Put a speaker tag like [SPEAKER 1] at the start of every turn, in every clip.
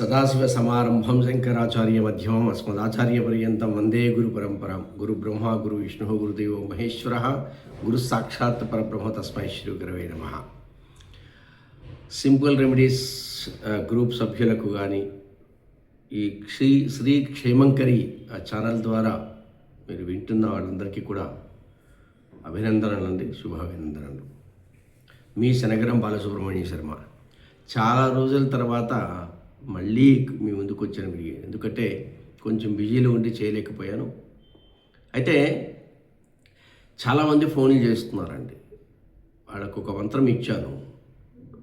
[SPEAKER 1] సదాశివ సమారంభం శంకరాచార్య మధ్యమం అస్మదాచార్య పర్యంతం వందే గురు పరంపరాం గురు బ్రహ్మ గురు విష్ణు గురుదేవో మహేశ్వర గురు సాక్షాత్ పరబ్రహ్మ తస్మై శ్రీ గురవే నమ సింపుల్ రెమెడీస్ గ్రూప్ సభ్యులకు కానీ ఈ శ్రీ శ్రీ క్షేమంకరి ఆ ఛానల్ ద్వారా మీరు వింటున్న వాళ్ళందరికీ కూడా అభినందనలు అండి శుభాభినందనలు మీ శనగరం బాలసుబ్రహ్మణ్య శర్మ చాలా రోజుల తర్వాత మళ్ళీ మీ ముందుకు వచ్చాను ఎందుకంటే కొంచెం బిజీలో ఉండి చేయలేకపోయాను అయితే చాలామంది ఫోన్లు చేస్తున్నారండి వాళ్ళకు ఒక మంత్రం ఇచ్చాను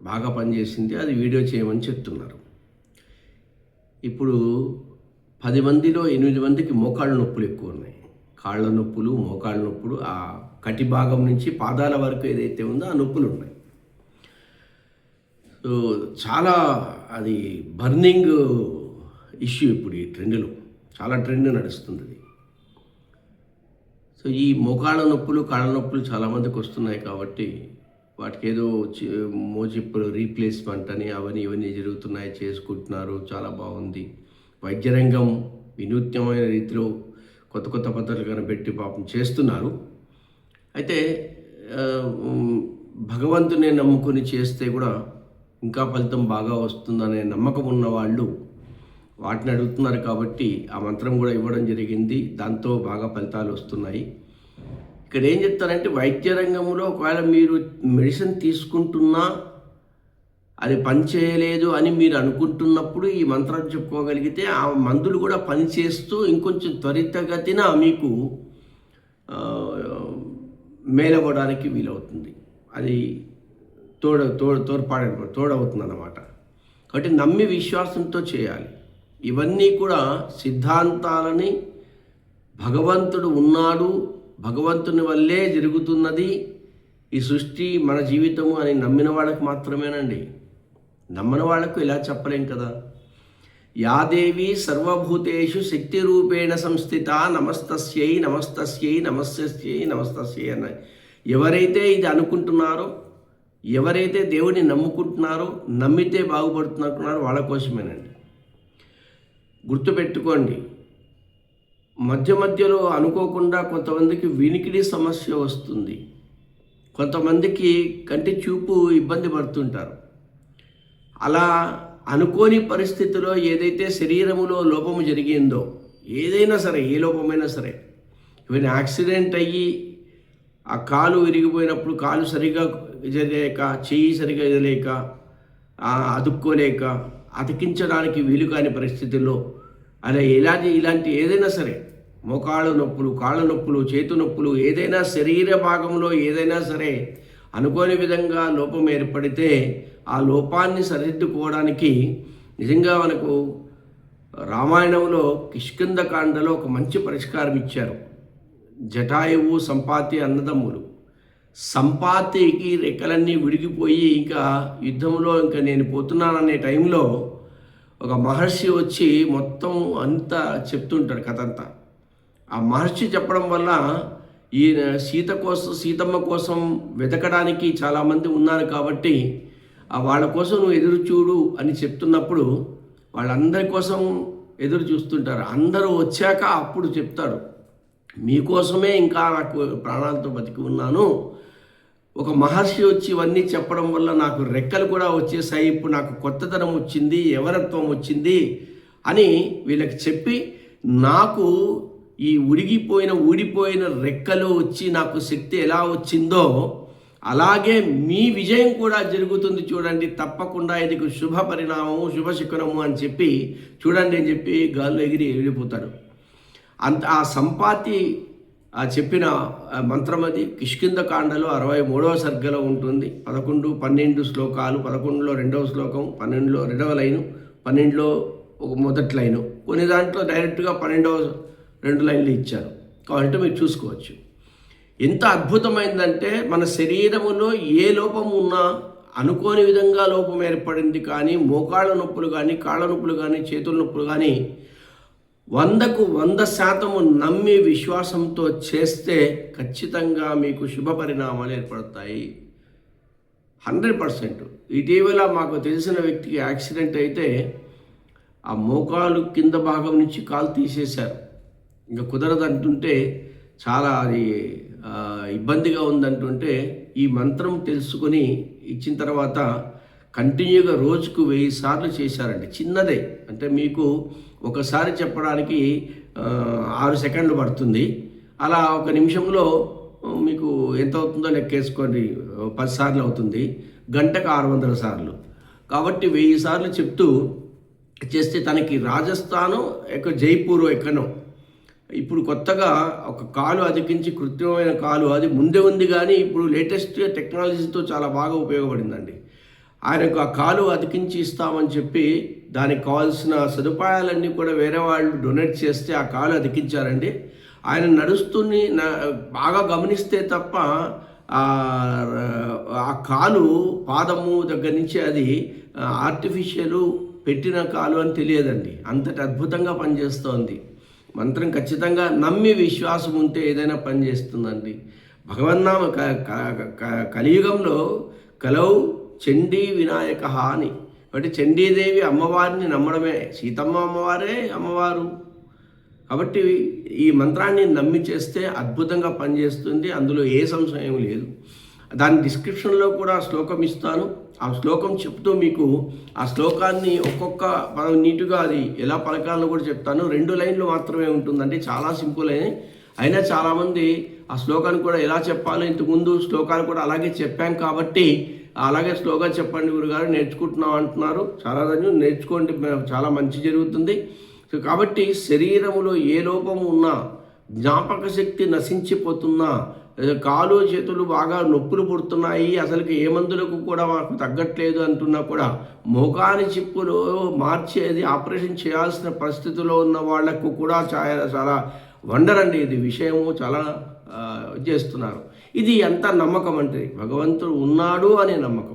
[SPEAKER 1] బాగా పనిచేసింది అది వీడియో చేయమని చెప్తున్నారు ఇప్పుడు పది మందిలో ఎనిమిది మందికి మోకాళ్ళ నొప్పులు ఎక్కువ ఉన్నాయి కాళ్ళ నొప్పులు మోకాళ్ళ నొప్పులు ఆ కటి భాగం నుంచి పాదాల వరకు ఏదైతే ఉందో ఆ నొప్పులు ఉన్నాయి సో చాలా అది బర్నింగ్ ఇష్యూ ఇప్పుడు ఈ ట్రెండ్లో చాలా ట్రెండ్ నడుస్తుంది అది సో ఈ మోకాళ్ళ నొప్పులు కాళ్ళ నొప్పులు చాలామందికి వస్తున్నాయి కాబట్టి వాటికి ఏదో మోచిప్పులు రీప్లేస్మెంట్ అని అవన్నీ ఇవన్నీ జరుగుతున్నాయి చేసుకుంటున్నారు చాలా బాగుంది వైద్యరంగం వినూత్నమైన రీతిలో కొత్త కొత్త పద్ధతులు కనిపెట్టి పాపం చేస్తున్నారు అయితే భగవంతునే నమ్ముకొని చేస్తే కూడా ఇంకా ఫలితం బాగా వస్తుందనే నమ్మకం ఉన్న వాళ్ళు వాటిని అడుగుతున్నారు కాబట్టి ఆ మంత్రం కూడా ఇవ్వడం జరిగింది దాంతో బాగా ఫలితాలు వస్తున్నాయి ఇక్కడ ఏం చెప్తారంటే వైద్య రంగంలో ఒకవేళ మీరు మెడిసిన్ తీసుకుంటున్నా అది పనిచేయలేదు అని మీరు అనుకుంటున్నప్పుడు ఈ మంత్రం చెప్పుకోగలిగితే ఆ మందులు కూడా పనిచేస్తూ ఇంకొంచెం త్వరితగతిన మీకు మేలవ్వడానికి వీలవుతుంది అది తోడు తోడు తోడ్పాడు తోడవుతుంది అన్నమాట కాబట్టి నమ్మి విశ్వాసంతో చేయాలి ఇవన్నీ కూడా సిద్ధాంతాలని భగవంతుడు ఉన్నాడు భగవంతుని వల్లే జరుగుతున్నది ఈ సృష్టి మన జీవితము అని నమ్మిన వాళ్ళకు మాత్రమేనండి నమ్మని వాళ్ళకు ఇలా చెప్పలేం కదా యాదేవి సర్వభూతేషు శక్తి రూపేణ సంస్థిత నమస్తస్యై నమస్తస్యై నమస్తస్యై నమస్తస్యై అని ఎవరైతే ఇది అనుకుంటున్నారో ఎవరైతే దేవుని నమ్ముకుంటున్నారో నమ్మితే బాగుపడుతున్నారు వాళ్ళ కోసమేనండి గుర్తుపెట్టుకోండి మధ్య మధ్యలో అనుకోకుండా కొంతమందికి వినికిడి సమస్య వస్తుంది కొంతమందికి కంటి చూపు ఇబ్బంది పడుతుంటారు అలా అనుకోని పరిస్థితిలో ఏదైతే శరీరములో లోపము జరిగిందో ఏదైనా సరే ఏ లోపమైనా సరే ఈవెన్ యాక్సిడెంట్ అయ్యి ఆ కాలు విరిగిపోయినప్పుడు కాలు సరిగా ఇదలేక చేయి సరిగా ఇదలేక అదుక్కోలేక అతికించడానికి వీలు కాని పరిస్థితుల్లో అలా ఇలాంటి ఇలాంటి ఏదైనా సరే మోకాళ్ళ నొప్పులు కాళ్ళ నొప్పులు చేతు నొప్పులు ఏదైనా శరీర భాగంలో ఏదైనా సరే అనుకోని విధంగా లోపం ఏర్పడితే ఆ లోపాన్ని సరిదిద్దుకోవడానికి నిజంగా మనకు రామాయణంలో కాండలో ఒక మంచి పరిష్కారం ఇచ్చారు జటాయువు సంపాతి అన్నదమ్ములు సంపాతికి రెక్కలన్నీ విడిగిపోయి ఇంకా యుద్ధంలో ఇంకా నేను పోతున్నాననే టైంలో ఒక మహర్షి వచ్చి మొత్తం అంతా చెప్తుంటాడు కథ అంతా ఆ మహర్షి చెప్పడం వల్ల ఈయన సీత కోసం సీతమ్మ కోసం వెతకడానికి చాలామంది ఉన్నారు కాబట్టి వాళ్ళ కోసం నువ్వు ఎదురు చూడు అని చెప్తున్నప్పుడు వాళ్ళందరి కోసం ఎదురు చూస్తుంటారు అందరూ వచ్చాక అప్పుడు చెప్తాడు మీకోసమే ఇంకా నాకు ప్రాణాలతో బతికి ఉన్నాను ఒక మహర్షి వచ్చి ఇవన్నీ చెప్పడం వల్ల నాకు రెక్కలు కూడా వచ్చేసాయి ఇప్పుడు నాకు కొత్తతనం వచ్చింది ఎవరత్వం వచ్చింది అని వీళ్ళకి చెప్పి నాకు ఈ ఉడిగిపోయిన ఊడిపోయిన రెక్కలు వచ్చి నాకు శక్తి ఎలా వచ్చిందో అలాగే మీ విజయం కూడా జరుగుతుంది చూడండి తప్పకుండా ఇది శుభ పరిణామము శుభ శిఖరము అని చెప్పి చూడండి అని చెప్పి గాల్లో ఎగిరి వెళ్ళిపోతాడు అంత ఆ సంపాతి ఆ చెప్పిన మంత్రం అది కిష్కింద కాండలో అరవై మూడవ సర్గలో ఉంటుంది పదకొండు పన్నెండు శ్లోకాలు పదకొండులో రెండవ శ్లోకం పన్నెండులో రెండవ లైను పన్నెండులో ఒక మొదటి లైను కొన్ని దాంట్లో డైరెక్ట్గా పన్నెండవ రెండు లైన్లు ఇచ్చారు కాబట్టి మీరు చూసుకోవచ్చు ఎంత అద్భుతమైందంటే మన శరీరములో ఏ లోపం ఉన్నా అనుకోని విధంగా లోపం ఏర్పడింది కానీ మోకాళ్ళ నొప్పులు కానీ కాళ్ళ నొప్పులు కానీ చేతుల నొప్పులు కానీ వందకు వంద శాతము నమ్మి విశ్వాసంతో చేస్తే ఖచ్చితంగా మీకు శుభ పరిణామాలు ఏర్పడతాయి హండ్రెడ్ పర్సెంట్ ఇటీవల మాకు తెలిసిన వ్యక్తికి యాక్సిడెంట్ అయితే ఆ మోకాలు కింద భాగం నుంచి కాలు తీసేశారు ఇంకా కుదరదు అంటుంటే చాలా అది ఇబ్బందిగా ఉందంటుంటే ఈ మంత్రం తెలుసుకొని ఇచ్చిన తర్వాత కంటిన్యూగా రోజుకు వెయ్యి సార్లు చేశారండి చిన్నదే అంటే మీకు ఒకసారి చెప్పడానికి ఆరు సెకండ్లు పడుతుంది అలా ఒక నిమిషంలో మీకు ఎంత అవుతుందో లెక్కేసుకోండి పది సార్లు అవుతుంది గంటకు ఆరు వందల సార్లు కాబట్టి వెయ్యి సార్లు చెప్తూ చేస్తే తనకి రాజస్థాను ఎక్క జైపూర్ ఎక్కనో ఇప్పుడు కొత్తగా ఒక కాలు అధికించి కృత్రిమమైన కాలు అది ముందే ఉంది కానీ ఇప్పుడు లేటెస్ట్ టెక్నాలజీతో చాలా బాగా ఉపయోగపడిందండి ఆయనకు ఆ కాలు అతికించి ఇస్తామని చెప్పి దానికి కావాల్సిన సదుపాయాలన్నీ కూడా వేరే వాళ్ళు డొనేట్ చేస్తే ఆ కాలు అతికించారండి ఆయన నడుస్తుని బాగా గమనిస్తే తప్ప ఆ కాలు పాదము దగ్గర నుంచి అది ఆర్టిఫిషియల్ పెట్టిన కాలు అని తెలియదండి అంతటి అద్భుతంగా పనిచేస్తోంది మంత్రం ఖచ్చితంగా నమ్మి విశ్వాసం ఉంటే ఏదైనా పనిచేస్తుందండి భగవన్నామ కలియుగంలో కలవు చండీ వినాయక అని అంటే చండీదేవి అమ్మవారిని నమ్మడమే సీతమ్మ అమ్మవారే అమ్మవారు కాబట్టి ఈ మంత్రాన్ని నమ్మి చేస్తే అద్భుతంగా పనిచేస్తుంది అందులో ఏ సంశయం లేదు దాని డిస్క్రిప్షన్లో కూడా శ్లోకం ఇస్తాను ఆ శ్లోకం చెప్తూ మీకు ఆ శ్లోకాన్ని ఒక్కొక్క మనం నీటుగా అది ఎలా పలకాలను కూడా చెప్తాను రెండు లైన్లు మాత్రమే ఉంటుందండి చాలా సింపుల్ అయినాయి అయినా చాలామంది ఆ శ్లోకాన్ని కూడా ఎలా చెప్పాలో ఇంతకుముందు శ్లోకాలు కూడా అలాగే చెప్పాం కాబట్టి అలాగే స్లోగా చెప్పండి గురుగారు నేర్చుకుంటున్నాం అంటున్నారు చాలా ధన్యం నేర్చుకోండి చాలా మంచి జరుగుతుంది సో కాబట్టి శరీరంలో ఏ లోపం ఉన్నా జ్ఞాపక శక్తి నశించిపోతున్నా కాలు చేతులు బాగా నొప్పులు పుడుతున్నాయి అసలుకి ఏ మందులకు కూడా మాకు తగ్గట్లేదు అంటున్నా కూడా మోకాని చిప్పులు మార్చేది ఆపరేషన్ చేయాల్సిన పరిస్థితిలో ఉన్న వాళ్లకు కూడా చాలా చాలా వండర్ అండి ఇది విషయము చాలా చేస్తున్నారు ఇది ఎంత నమ్మకం అంటే భగవంతుడు ఉన్నాడు అనే నమ్మకం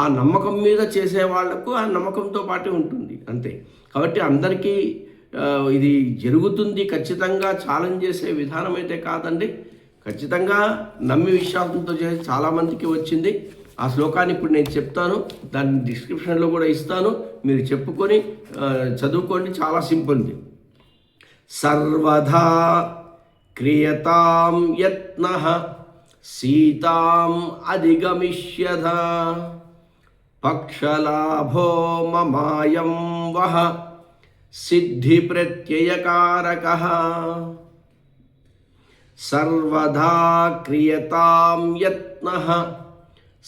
[SPEAKER 1] ఆ నమ్మకం మీద చేసే వాళ్లకు ఆ నమ్మకంతో పాటే ఉంటుంది అంతే కాబట్టి అందరికీ ఇది జరుగుతుంది ఖచ్చితంగా ఛాలెంజ్ చేసే విధానం అయితే కాదండి ఖచ్చితంగా నమ్మి విశ్వాసంతో చేసి చాలామందికి వచ్చింది ఆ శ్లోకాన్ని ఇప్పుడు నేను చెప్తాను దాన్ని డిస్క్రిప్షన్లో కూడా ఇస్తాను మీరు చెప్పుకొని చదువుకోండి చాలా సింపుల్ది సర్వధా క్రియతాం యత్న सीताम् अधिगमिष्यथ पक्षलाभो ममायं वः सिद्धिप्रत्ययकारकः सर्वदा क्रियतां यत्नः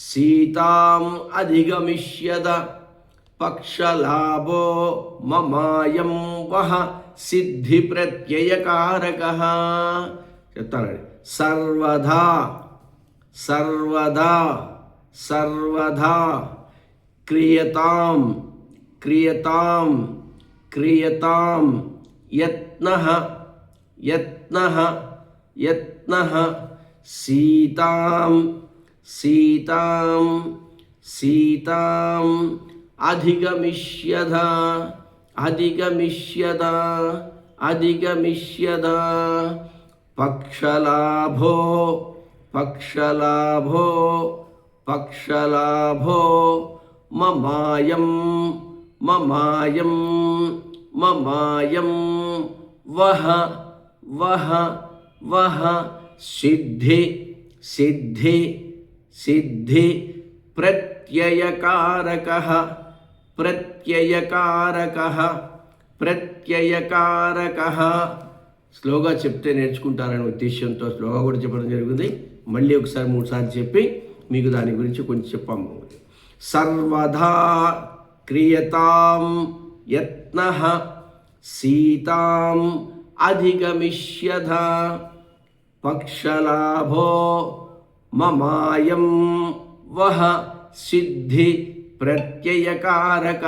[SPEAKER 1] सीताम् अधिगमिष्यद पक्षलाभो ममायं वः सिद्धिप्रत्ययकारकः सर्वधा सर्वदा सर्वदा क्रियताम क्रियताम क्रियताम यत्नः यत्नः यत्नः सीताम सीताम सीताम अधिगमिष्यदा अधिगमिष्यदा अधिगमिष्यदा पक्षलाभो పక్షలాభో పక్షలాభో మమాయం మమాయం మమాయం వహ వహ వహ సిద్ధి సిద్ధి సిద్ధి ప్రత్యయకారక ప్రత్యయకారక ప్రత్యయకారక స్లోగా చెప్తే నేర్చుకుంటారనే ఉద్దేశంతో శ్లోగా కూడా చెప్పడం జరుగుతుంది మళ్ళీ ఒకసారి మూడుసార్లు చెప్పి మీకు దాని గురించి కొంచెం చెప్పాము సర్వదా క్రియతాం యత్న సీతాం అధిగమిష్యధ పక్షలాభో మమాయం వహ సిద్ధి ప్రత్యయకారక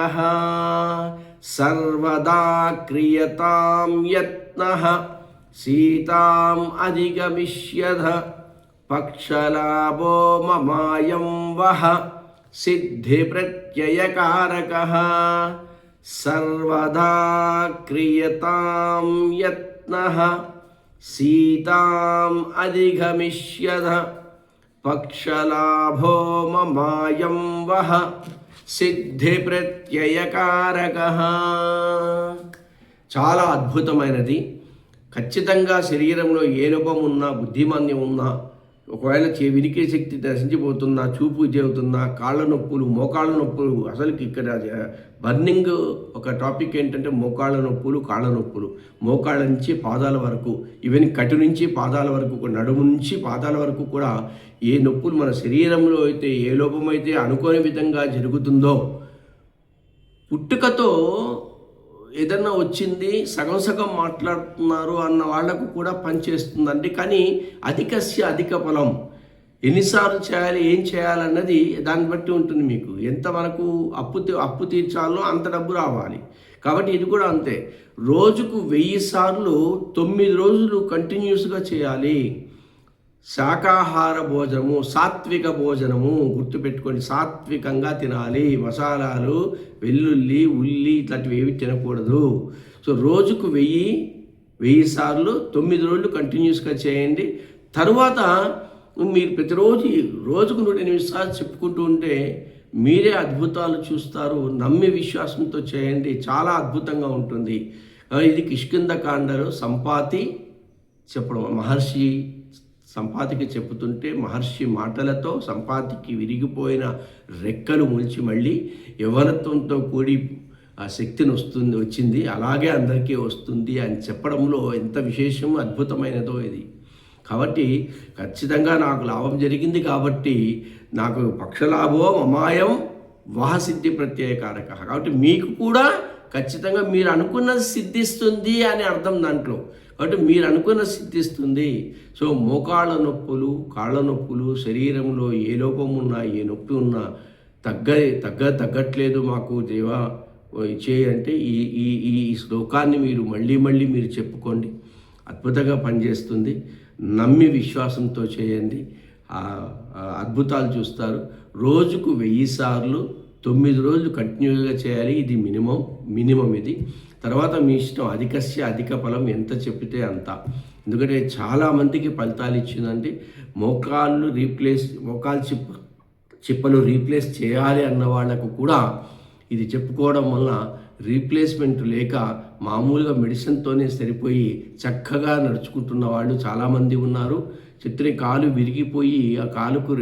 [SPEAKER 1] సర్వదా క్రియతాం యత్న సీతాం అధిగమిష్యధ పక్షలాభో మమాయం వహ సిద్ధిప్రత్యయకారక సర్వదా క్రియతాం యత్న సీతాం అధిగమిష్యద పక్షలాభో మమాయం వహ సిద్ధిప్రత్యయకారక చాలా అద్భుతమైనది ఖచ్చితంగా శరీరంలో ఏ రూపం ఉన్నా బుద్ధిమాన్యం ఉన్నా ఒకవేళ చే వినికే శక్తి నశించిపోతున్నా చూపు చేరుతున్నా కాళ్ళ నొప్పులు మోకాళ్ళ నొప్పులు అసలుకి ఇక్కడ బర్నింగ్ ఒక టాపిక్ ఏంటంటే మోకాళ్ళ నొప్పులు కాళ్ళ నొప్పులు మోకాళ్ళ నుంచి పాదాల వరకు ఈవెన్ కటి నుంచి పాదాల వరకు నడుము నుంచి పాదాల వరకు కూడా ఏ నొప్పులు మన శరీరంలో అయితే ఏ లోపమైతే అనుకోని విధంగా జరుగుతుందో పుట్టుకతో ఏదన్నా వచ్చింది సగం సగం మాట్లాడుతున్నారు అన్న వాళ్లకు కూడా పనిచేస్తుందండి కానీ అధికస్య అధిక ఫలం ఎన్నిసార్లు చేయాలి ఏం చేయాలన్నది దాన్ని బట్టి ఉంటుంది మీకు ఎంత మనకు అప్పు అప్పు తీర్చాలో అంత డబ్బు రావాలి కాబట్టి ఇది కూడా అంతే రోజుకు వెయ్యి సార్లు తొమ్మిది రోజులు కంటిన్యూస్గా చేయాలి శాకాహార భోజనము సాత్విక భోజనము గుర్తుపెట్టుకొని సాత్వికంగా తినాలి మసాలాలు వెల్లుల్లి ఉల్లి ఇట్లాంటివి ఏవి తినకూడదు సో రోజుకు వెయ్యి వెయ్యి సార్లు తొమ్మిది రోజులు కంటిన్యూస్గా చేయండి తర్వాత మీరు ప్రతిరోజు రోజుకు నూట ఎనిమిది సార్లు చెప్పుకుంటూ ఉంటే మీరే అద్భుతాలు చూస్తారు నమ్మి విశ్వాసంతో చేయండి చాలా అద్భుతంగా ఉంటుంది ఇది కిష్కింద కాండలు సంపాతి చెప్పడం మహర్షి సంపాతికి చెప్పుతుంటే మహర్షి మాటలతో సంపాతికి విరిగిపోయిన రెక్కలు మూల్చి మళ్ళీ యవనత్వంతో కూడి ఆ శక్తిని వస్తుంది వచ్చింది అలాగే అందరికీ వస్తుంది అని చెప్పడంలో ఎంత విశేషం అద్భుతమైనదో ఇది కాబట్టి ఖచ్చితంగా నాకు లాభం జరిగింది కాబట్టి నాకు పక్షలాభో మమాయం వాహసిద్ధి ప్రత్యేకారక కాబట్టి మీకు కూడా ఖచ్చితంగా మీరు అనుకున్నది సిద్ధిస్తుంది అని అర్థం దాంట్లో అంటే మీరు అనుకున్న సిద్ధిస్తుంది సో మోకాళ్ళ నొప్పులు కాళ్ళ నొప్పులు శరీరంలో ఏ లోపం ఉన్నా ఏ నొప్పి ఉన్నా తగ్గ తగ్గ తగ్గట్లేదు మాకు దేవా చేయంటే ఈ ఈ ఈ శ్లోకాన్ని మీరు మళ్ళీ మళ్ళీ మీరు చెప్పుకోండి అద్భుతంగా పనిచేస్తుంది నమ్మి విశ్వాసంతో చేయండి అద్భుతాలు చూస్తారు రోజుకు వెయ్యి సార్లు తొమ్మిది రోజులు కంటిన్యూగా చేయాలి ఇది మినిమం మినిమం ఇది తర్వాత మీ ఇష్టం అధికస్య అధిక ఫలం ఎంత చెప్పితే అంత ఎందుకంటే చాలామందికి ఫలితాలు ఇచ్చిందంటే మోకాళ్ళు రీప్లేస్ మోకాలు చిప్ చిప్పలు రీప్లేస్ చేయాలి అన్న వాళ్లకు కూడా ఇది చెప్పుకోవడం వల్ల రీప్లేస్మెంట్ లేక మామూలుగా మెడిసిన్తోనే సరిపోయి చక్కగా నడుచుకుంటున్న వాళ్ళు చాలామంది ఉన్నారు చిత్రి కాలు విరిగిపోయి ఆ కాలుకు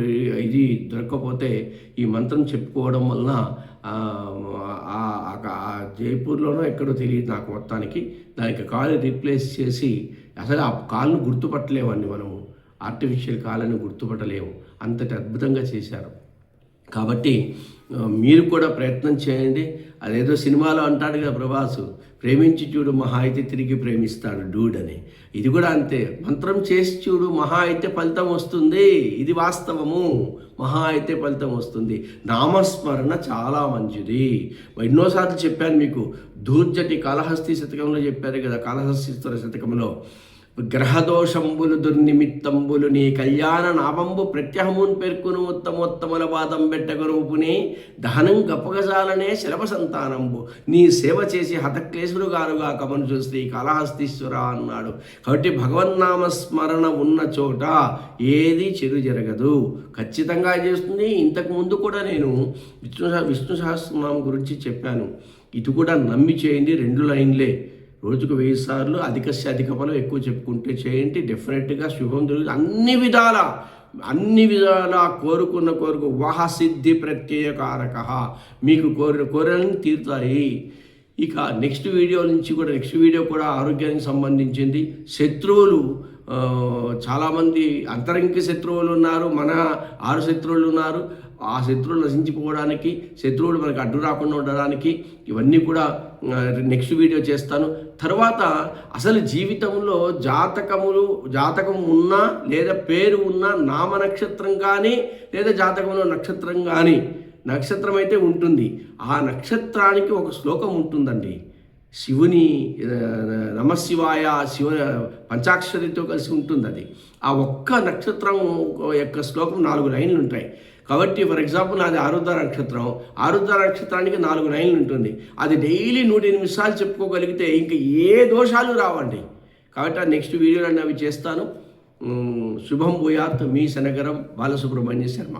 [SPEAKER 1] ఇది దొరకకపోతే ఈ మంత్రం చెప్పుకోవడం వలన జైపూర్లోనో ఎక్కడో తెలియదు నాకు మొత్తానికి దానికి కాలు రీప్లేస్ చేసి అసలు ఆ కాలును గుర్తుపట్టలేవండి మనము ఆర్టిఫిషియల్ కాలను గుర్తుపట్టలేము అంతటి అద్భుతంగా చేశారు కాబట్టి మీరు కూడా ప్రయత్నం చేయండి అదేదో సినిమాలో అంటాడు కదా ప్రభాసు ప్రేమించి చూడు మహా అయితే తిరిగి ప్రేమిస్తాడు డూడ్ అని ఇది కూడా అంతే మంత్రం చేసి చూడు మహా అయితే ఫలితం వస్తుంది ఇది వాస్తవము మహా అయితే ఫలితం వస్తుంది నామస్మరణ చాలా మంచిది ఎన్నోసార్లు చెప్పాను మీకు ధూర్జటి కాళహస్తి శతకంలో చెప్పారు కదా కాళహస్తి శతకంలో గ్రహదోషంబులు దుర్నిమిత్తంబులు నీ కళ్యాణ నాభంబు ప్రత్యహమున్ పేర్కొను ఉత్తమోత్తముల పాదం బెట్టగరూపుని దహనం గపగజాలనే శిలభ సంతానంబు నీ సేవ చేసి హతక్లేశుడు గారుగా కమను శ్రీ కాళహస్తీశ్వర అన్నాడు కాబట్టి భగవన్నామస్మరణ ఉన్న చోట ఏది చెడు జరగదు ఖచ్చితంగా చేస్తుంది ఇంతకు ముందు కూడా నేను విష్ణు విష్ణు సహస్రనామం గురించి చెప్పాను ఇది కూడా నమ్మి చేయండి రెండు లైన్లే రోజుకు వెయ్యి సార్లు అధిక అధిక ఫలం ఎక్కువ చెప్పుకుంటే చేయండి డెఫినెట్గా శుభం జరుగుతుంది అన్ని విధాల అన్ని విధాలా కోరుకున్న కోరుకు వహ సిద్ధి కారక మీకు కోరిన కోరికలను తీరుతాయి ఇక నెక్స్ట్ వీడియో నుంచి కూడా నెక్స్ట్ వీడియో కూడా ఆరోగ్యానికి సంబంధించింది శత్రువులు చాలామంది అంతరంగిక శత్రువులు ఉన్నారు మన ఆరు శత్రువులు ఉన్నారు ఆ శత్రువులు నశించిపోవడానికి శత్రువులు మనకు అడ్డు రాకుండా ఉండడానికి ఇవన్నీ కూడా నెక్స్ట్ వీడియో చేస్తాను తర్వాత అసలు జీవితంలో జాతకములు జాతకం ఉన్నా లేదా పేరు ఉన్నా నామ నక్షత్రం కానీ లేదా జాతకంలో నక్షత్రం కానీ నక్షత్రం అయితే ఉంటుంది ఆ నక్షత్రానికి ఒక శ్లోకం ఉంటుందండి శివుని నమశివాయ శివ పంచాక్షరితో కలిసి ఉంటుంది అది ఆ ఒక్క నక్షత్రం యొక్క శ్లోకం నాలుగు లైన్లు ఉంటాయి కాబట్టి ఫర్ ఎగ్జాంపుల్ నాది ఆరుద్ర నక్షత్రం ఆరుద్ర నక్షత్రానికి నాలుగు లైన్లు ఉంటుంది అది డైలీ నూట ఎనిమిది సార్లు చెప్పుకోగలిగితే ఇంకా ఏ దోషాలు రావండి కాబట్టి ఆ నెక్స్ట్ వీడియోలో అవి చేస్తాను శుభం భూయాత్ మీ శనగరం బాలసుబ్రహ్మణ్య శర్మ